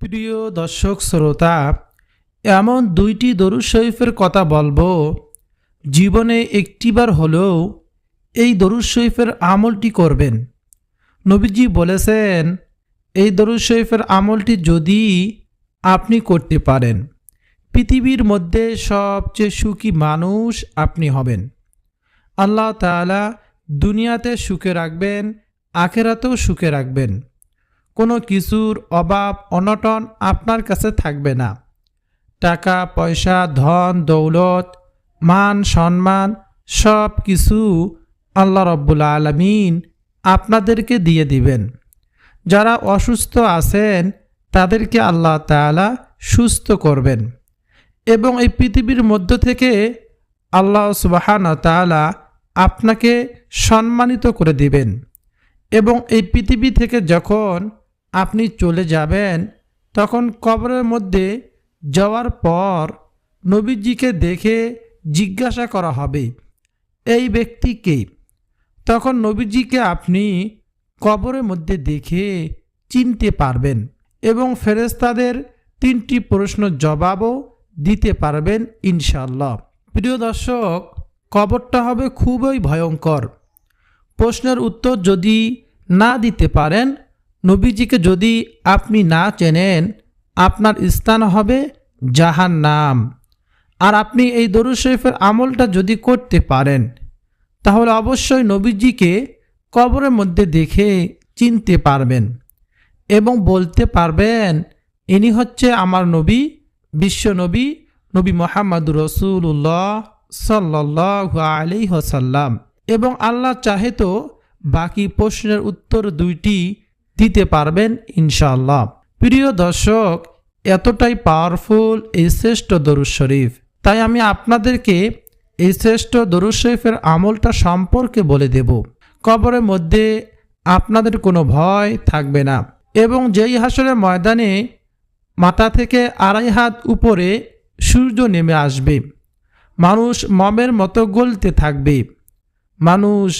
প্রিয় দর্শক, শ্রোতা, এমন দুইটি দরুদ শরীফের কথা বলব। জীবনে একটিবার হলেও এই দরুদ শরীফের আমলটি করবেন। নবীজি বলেছেন, এই দরুদ শরীফের আমলটি যদি আপনি করতে পারেন, পৃথিবীর মধ্যে সবচেয়ে সুখী মানুষ আপনি হবেন। আল্লাহ তাআলা দুনিয়াতে সুখে রাখবেন, আখেরাতেও সুখে রাখবেন। কোনো কিছুর অভাব, অনটন আপনার কাছে থাকবে না। টাকা, পয়সা, ধন, দৌলত, মান, সম্মান সব কিছু আল্লাহ রব্বুল আলমিন আপনাদেরকে দিয়ে দিবেন। যারা অসুস্থ আছেন, তাদেরকে আল্লাহ তাআলা সুস্থ করবেন। এবং এই পৃথিবীর মধ্য থেকে আল্লাহ সুবাহান তাআলা আপনাকে সম্মানিত করে দিবেন। এবং এই পৃথিবী থেকে যখন আপনি চলে যাবেন, তখন কবরের মধ্যে যাওয়ার পর নবীজিকে দেখে জিজ্ঞাসা করা হবে, এই ব্যক্তিকে তখন নবীজিকে আপনি কবরের মধ্যে দেখে চিনতে পারবেন এবং ফেরেস্তাদের তিনটি প্রশ্ন জবাবও দিতে পারবেন ইনশাল্লাহ প্রিয় দর্শক, কবরটা হবে খুবই ভয়ঙ্কর। প্রশ্নের উত্তর যদি না দিতে পারেন নবীজিকে যদি আপনি না চেনেন, আপনার স্থান হবে জাহান নাম আর আপনি এই দরুদ শরীফের আমলটা যদি করতে পারেন, তাহলে অবশ্যই নবীজিকে কবরের মধ্যে দেখে চিনতে পারবেন এবং বলতে পারবেন, ইনি হচ্ছে আমার নবী, বিশ্ব নবী মোহাম্মদ রসুল্লাহ সাল্লাহ আলি হাসাল্লাম এবং আল্লাহ চাহে তো বাকি প্রশ্নের উত্তর দুইটি দিতে পারবেন ইনশাআল্লাহ। প্রিয় দর্শক, এতটাই পাওয়ারফুল এই শ্রেষ্ঠ দরুদ শরীফ। তাই আমি আপনাদেরকে এই শ্রেষ্ঠ দরুদ শরীফের আমলটা সম্পর্কে বলে দেব। কবরের মধ্যে আপনাদের কোনো ভয় থাকবে না এবং যেই হাসরের ময়দানে মাথা থেকে আড়াই হাত উপরে সূর্য নেমে আসবে, মানুষ মমের মতো গলতে থাকবে। মানুষ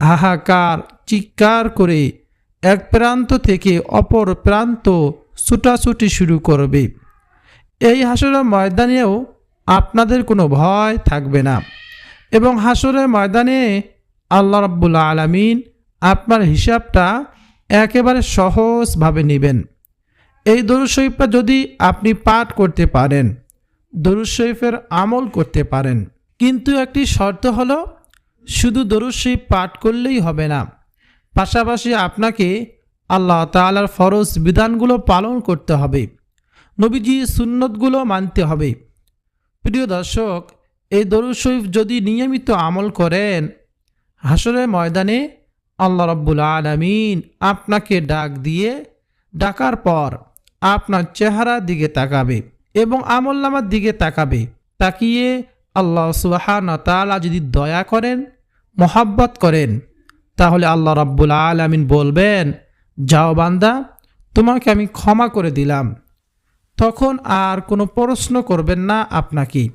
হাহাকার, চিৎকার করে এক প্রান্ত থেকে অপর প্রান্ত ছুটাছুটি শুরু করবে। এই হাসরের ময়দানেও আপনাদের কোনো ভয় থাকবে না এবং হাসরের ময়দানে আল্লাহ রাব্বুল আলমিন আপনার হিসাবটা একেবারে সহজভাবে নেবেন। এই দরুদ শরীফটা যদি আপনি পাঠ করতে পারেন, দরুদ শরীফের আমল করতে পারেন, কিন্তু একটি শর্ত হলো, শুধু দরুদ শরীফ পাঠ করলেই হবে না। পাশাপাশি আপনাকে আল্লাহ তালার ফরজ বিধানগুলো পালন করতে হবে। নবীজি সুন্নতগুলো মানতে হবে। প্রিয় দর্শক, এই দরুদ শরীফ যদি নিয়মিত আমল করেন হাসরের ময়দানে আল্লাহ রব্বুল আলমিন আপনাকে ডাক দিয়ে ডাকার পর আপনার চেহারার দিকে তাকাবে এবং আমল নামার দিকে তাকাবে। তাকিয়ে আল্লাহ সুবাহান তালা যদি দয়া করেন, মোহাব্বত করেন তাহলে আল্লাহ রাব্বুল আলামিন বলবেন, যাও বান্দা, তোমাকে আমি ক্ষমা করে দিলাম। তখন আর কোনো প্রশ্ন করবেন না আপনাকে।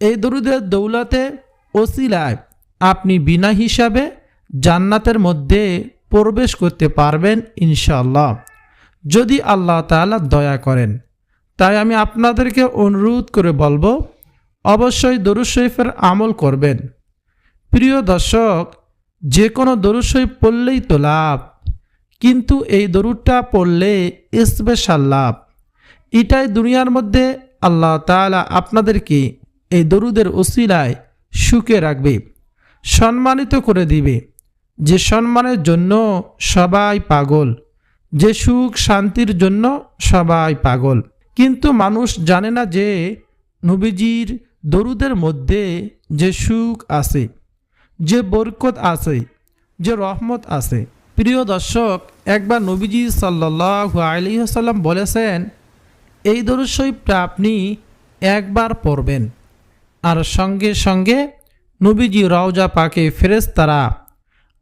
এই দরুদের দৌলতে ওসিলায় আপনি বিনা হিসাবে জান্নাতের মধ্যে প্রবেশ করতে পারবেন ইনশাল্লাহ যদি আল্লাহ তাআলা দয়া করেন। তাই আমি আপনাদেরকে অনুরোধ করে বলব, অবশ্যই দরুদ শরীফের আমল করবেন। প্রিয় দর্শক যে কোনো শরীফ পড়লেই তো লাভ, কিন্তু এই দরুদটা পড়লে স্পেশাল লাভ। এটাই দুনিয়ার মধ্যে আল্লাহ তাআলা আপনাদেরকে এই দরুদের ওসিলায় সুখে রাখবে, সম্মানিত করে দিবে। যে সম্মানের জন্য সবাই পাগল, যে সুখ শান্তির জন্য সবাই পাগল। কিন্তু মানুষ জানে না যে নবীজির দরুদের মধ্যে যে সুখ আছে। যে বরকত আছে, যে রহমত আছে। প্রিয় দর্শক, একবার নবীজি সাল্লাহ আলিহাসাল্লাম বলেছেন, এই দরুদ শরীফটা আপনি একবার পড়বেন। আর সঙ্গে সঙ্গে নবীজি রওজা পাকে ফেরেস্তারা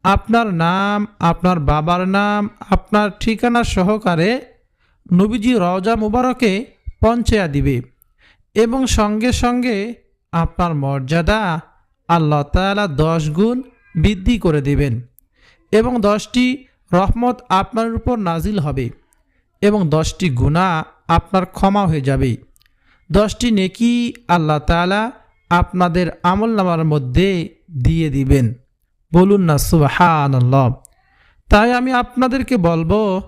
আপনার নাম, আপনার বাবার নাম, আপনার ঠিকানা সহকারে নবীজি রওজা মুবারকে পঞ্চায়া দিবে এবং সঙ্গে সঙ্গে আপনার মর্যাদা আল্লাহ তালা দশ গুণ বৃদ্ধি করে দেবেন এবং দশটি রহমত আপনার উপর নাজিল হবে এবং দশটি গুণা আপনার ক্ষমা হয়ে যাবে। দশটি নেকি আল্লাহ তালা আপনাদের আমল নামার মধ্যে দিয়ে দিবেন। বলুন না সুবাহান তাই আমি আপনাদেরকে বলব,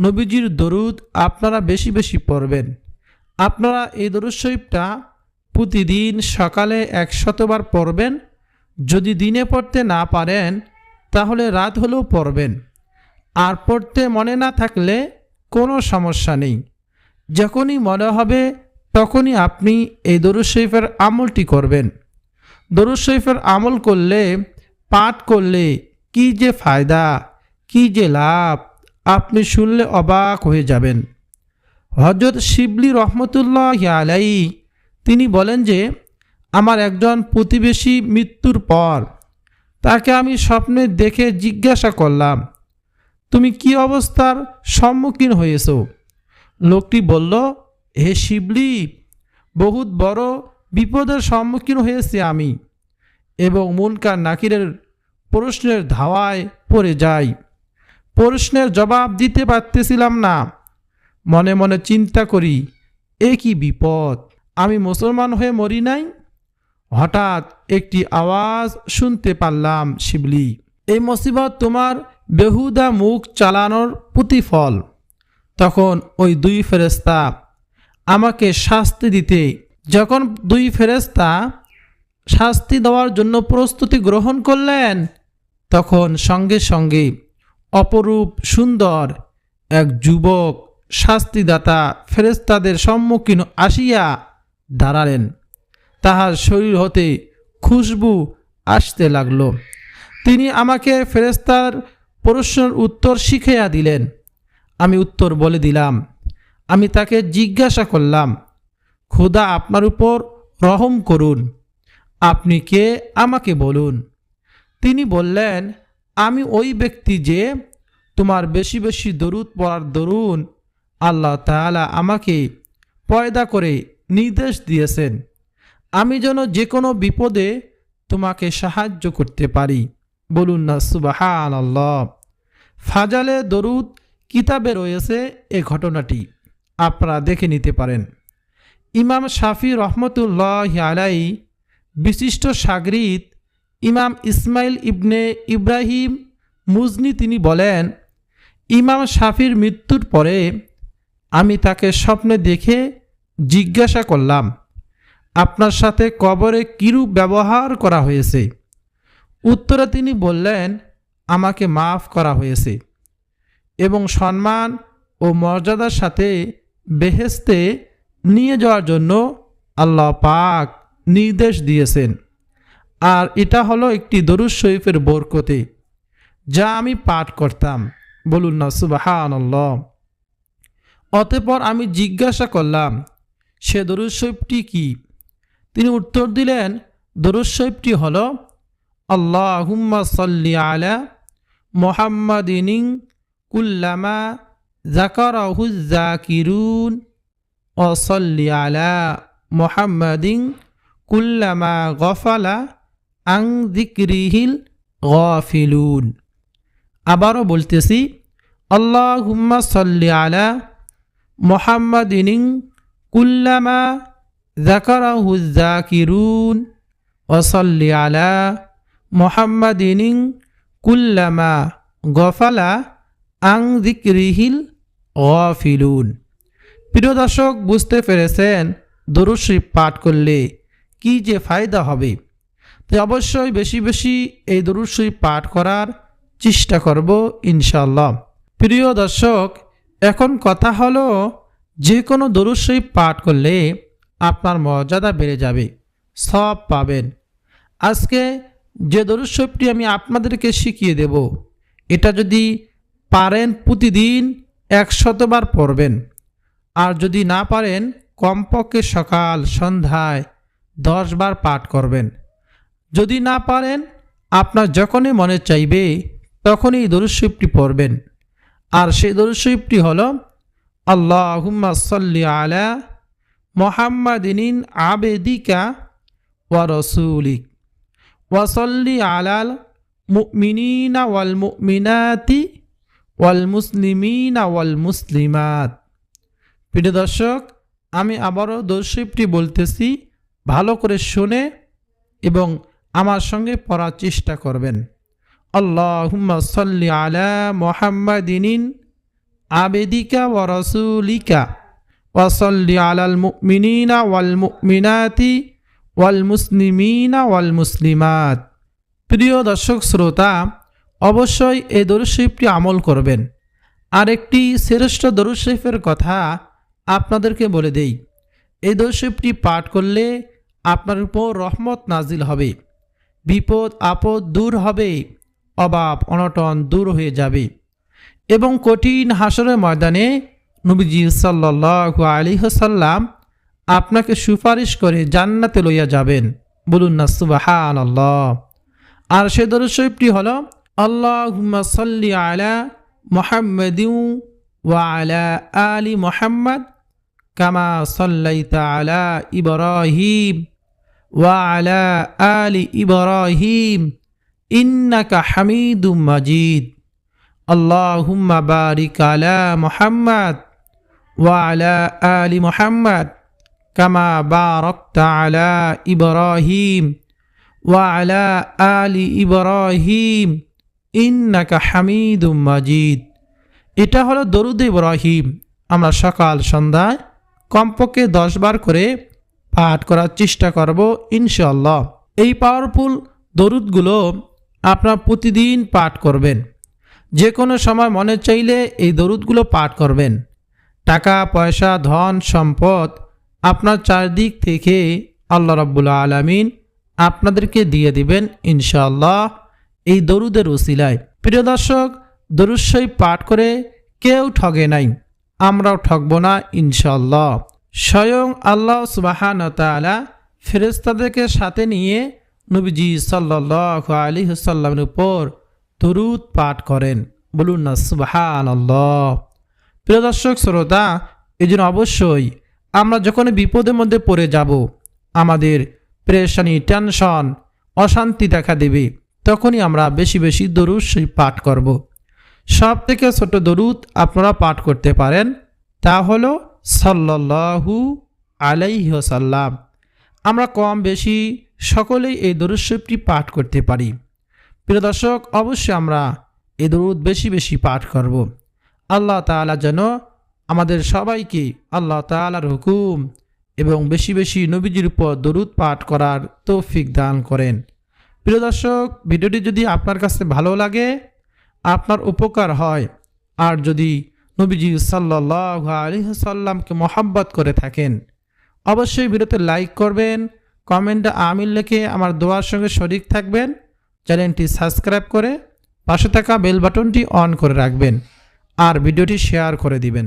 নবীজির দরুদ আপনারা বেশি বেশি পড়বেন। আপনারা এই দরুদ শরীফটা প্রতিদিন সকালে একশতবার পড়বেন। যদি দিনে পড়তে না পারেন, তাহলে রাত হলেও পড়বেন। আর পড়তে মনে না থাকলে কোনো সমস্যা নেই। যখনই মনে হবে, তখনই আপনি এই দরুদ শরীফের আমলটি করবেন। দরুদ শরীফের আমল করলে, পাঠ করলে কি যে ফায়দা, কি যে লাভ, আপনি শুনলে অবাক হয়ে যাবেন। হজরত শিবলি রহমতুল্লাহ আলাই তিনি বলেন যে, আমার একজন প্রতিবেশী মৃত্যুর পর তাকে আমি স্বপ্নে দেখে জিজ্ঞাসা করলাম, তুমি কি অবস্থার সম্মুখীন হয়েছ? লোকটি বলল, হে শিবলি, বহুত বড় বিপদের সম্মুখীন হয়েছি আমি এবং মুনকার নাকিরের প্রশ্নের ধাওয়ায় পড়ে যাই। প্রশ্নের জবাব দিতে পারতেছিলাম না। মনে মনে চিন্তা করি, এ কি বিপদ? আমি মুসলমান হয়ে মরি নাই? হঠাৎ একটি আওয়াজ শুনতে পারলাম, শিবলি। এই মুসিবত তোমার বেহুদা মুখ চালানোর প্রতিফল। তখন ওই দুই ফেরেস্তা আমাকে শাস্তি দিতে, যখন দুই ফেরেস্তা শাস্তি দেওয়ার জন্য প্রস্তুতি গ্রহণ করলেন, তখন সঙ্গে সঙ্গে অপরূপ সুন্দর এক যুবক শাস্তিদাতা ফেরেস্তাদের সম্মুখীন আসিয়া দাঁড়ালেন। তাহার শরীর হতে খুশবু আসতে লাগল। তিনি আমাকে ফেরেস্তার প্রশ্নের উত্তর শিখাইয়া দিলেন। আমি উত্তর বলে দিলাম। আমি তাকে জিজ্ঞাসা করলাম, খোদা আপনার উপর রহম করুন। আপনি কে আমাকে বলুন? তিনি বললেন, আমি ওই ব্যক্তি যে তোমার বেশি বেশি দরুদ পড়ার দরুন আল্লাহ তাআলা আমাকে পয়দা করে নির্দেশ দিয়েছেন। আমি যেন যে কোনো বিপদে তোমাকে সাহায্য করতে পারি। বলুন না সুবাহান আল্লাহ ফাজালে দরুদ কিতাবে রয়েছে এ ঘটনাটি। আপনারা দেখে নিতে পারেন। ইমাম শাফি রহমতুল্লাহ আলাই বিশিষ্ট সাগরিদ ইমাম ইসমাইল ইবনে ইব্রাহিম মুজনি তিনি বলেন, ইমাম শাফির মৃত্যুর পরে আমি তাকে স্বপ্নে দেখে জিজ্ঞাসা করলাম, আপনার সাথে কবরে কিরূপ ব্যবহার করা হয়েছে? উত্তরে তিনি বললেন, আমাকে মাফ করা হয়েছে এবং সম্মান ও মর্যাদার সাথে বেহেস্তে নিয়ে যাওয়ার জন্য আল্লাহ পাক নির্দেশ দিয়েছেন। আর এটা হলো একটি দরুদ শরীফের বরকতে, যা আমি পাঠ করতাম। বলুন না সুবাহান অতঃপর আমি জিজ্ঞাসা করলাম সে দরুদ কি? তিনি উত্তর দিলেন, দরুদ হল আল্লাহ হুম্মা সাল্লি আলা মোহাম্মদিনিং কুল্লামা জাকারাহু জাকিরুন অসল্লি আলা মোহাম্মদিং কুল্লামা গফালা আং দিক্রিহিল গফিলুন। আবারও বলতেছি আল্লাহ হুম্মা সাল্লি আলা মোহাম্মদিনিং কুল্লামা জাকারাহু জাকিরুন ওসল্লি আলা মোহাম্মদিনিং কুল্লামা গফালা আং দিক্রিহিল গফিলুন। প্রিয় দর্শক, বুঝতে পেরেছেন? দরুশ্রী পাঠ করলে কি যে ফায়দা হবে? তাই অবশ্যই বেশি বেশি এই দরুশ্রী পাঠ করার চেষ্টা করব ইনশাল্লাহ প্রিয় দর্শক, এখন কথা হলো যে কোনো দরুশ্রী পাঠ করলে আপনার মর্যাদা বেড়ে যাবে সব পাবেন। আজকে যে দরুশ্বরটি আমি আপনাদেরকে শিখিয়ে দেব, এটা যদি পারেন প্রতিদিন একশতবার পড়বেন। আর যদি না পারেন, কমপক্ষে সকাল, সন্ধ্যায় দশবার পাঠ করবেন। যদি না পারেন, আপনার যখনই মনে চাইবে, তখনই দরুশরীফটি পড়বেন। আর সেই দরুশরীফটি হল আল্লাহুম্মা সাল্লি আলা মোহাম্মদিন আবেদিকা ওয়া রসুলিক। ওয়াসল্লি আলাল মুমিনিনা ওয়াল মুমিনাতি ওয়াল মুসলিমিন ওয়াল মুসলিমাত। প্রিয় দর্শক, আমি আবারও দর্শকটি বলতেছি, ভালো করে শুনে এবং আমার সঙ্গে পড়ার চেষ্টা করবেন। আল্লাহুম্মা সাল্লি আলা মুহাম্মাদিনিন আবেদিকা ওয়া রাসূলিকা ওয়া সাল্লি আলাল মুমিনিনা ওয়াল মুমিনাতি ওয়াল মুসলিমিনা ওয়াল মুসলিমাত। প্রিয় দর্শক শ্রোতা, অবশ্যই এই দরুশরীফটি আমল করবেন। আরেকটি শ্রেষ্ঠ দরুশরীফের কথা আপনাদেরকে বলে দেই। এই দরুশরীফটি পাঠ করলে আপনার উপর রহমত নাজিল হবে। বিপদ আপদ দূর হবে অভাব অনটন দূর হয়ে যাবে। এবং কঠিন হাসরের ময়দানে নবীজি সাল্লাহ আলী সাল্লাম আপনাকে সুপারিশ করে জান্নাতে লইয়া যাবেন। বলুন না সুবাহান আল্লাহ আর সে দরশরীফটি হল আল্লাহ সাল্লি আলা মোহাম্মদিউ ওয়া আলা মোহাম্মদ কামা সাল্লাইতা আলা ইব্রাহিম ওয়া আলা আলি ইব্রাহিম ইন্নাকা হামিদুম মাজিদ। আল্লাহুম্মা বারিক আলা মুহাম্মদ ওয়া আলা আলি মুহাম্মদ কামা বারাকতা আলা ইব্রাহিম ওয়া আলা আলি ইব্রাহিম ইন্নাকা হামিদুম মাজিদ এটা হলো দরুদ ইব্রাহিম। আমরা সকাল সন্ধ্যায় কমপক্ষে দশ বার করে পাঠ করার চেষ্টা করব ইনশাল্লাহ এই পাওয়ারফুল দরুদগুলো আপনার প্রতিদিন পাঠ করবেন। যে কোনো সময় মনে চাইলে এই দরুদগুলো পাঠ করবেন। টাকা, পয়সা, ধন, সম্পদ আপনার চারদিক থেকে আল্লাহ রব্বুল্লা আলমিন আপনাদেরকে দিয়ে দিবেন ইনশাআল্লাহ এই দরুদের ওসিলায়। প্রিয় দর্শক দরুশ্বই পাঠ করে কেউ ঠগে নাই, আমরাও ঠকবো না ইনশাল্লাহ স্বয়ং আল্লাহ সুবাহান তালা ফেরেস্তাদেরকে সাথে নিয়ে নবীজি সাল্লাহ আলী সাল্লামের উপর দরুদ পাঠ করেন। বলুন না সুবাহান আল্লাহ প্রিয় দর্শক, শ্রোতা এই জন্য অবশ্যই আমরা যখন বিপদের মধ্যে পড়ে যাব, আমাদের প্রেশানি, টেনশন, অশান্তি দেখা দেবে, তখনই আমরা বেশি বেশি দরুদ পাঠ করব। সব থেকে ছোট দরুদ আপনারা পাঠ করতে পারেন, তা হলো সাল্লাহু আলাইহসাল্লাম আমরা কম বেশি সকলেই এই দরুদ পাঠ করতে পারি। প্রিয় দর্শক, অবশ্যই আমরা এ দরুদ বেশি বেশি পাঠ করব। আল্লাহ তালা যেন আমাদের সবাইকে আল্লাহ তালার হুকুম এবং বেশি বেশি নবীজির উপর দরুদ পাঠ করার তৌফিক দান করেন প্রিয় দর্শক, ভিডিওটি যদি আপনার কাছে ভালো লাগে, আপনার উপকার হয়, আর যদি নবীজি সাল্লাহ সাল্লামকে মোহাব্বত করে থাকেন, অবশ্যই ভিডিওতে লাইক করবেন, কমেন্টে আমিল লিখে আমার দোয়ার সঙ্গে শরিক থাকবেন চ্যানেলটি সাবস্ক্রাইব করে পাশে থাকা বেল বাটনটি অন করে রাখবেন আর ভিডিওটি শেয়ার করে দিবেন।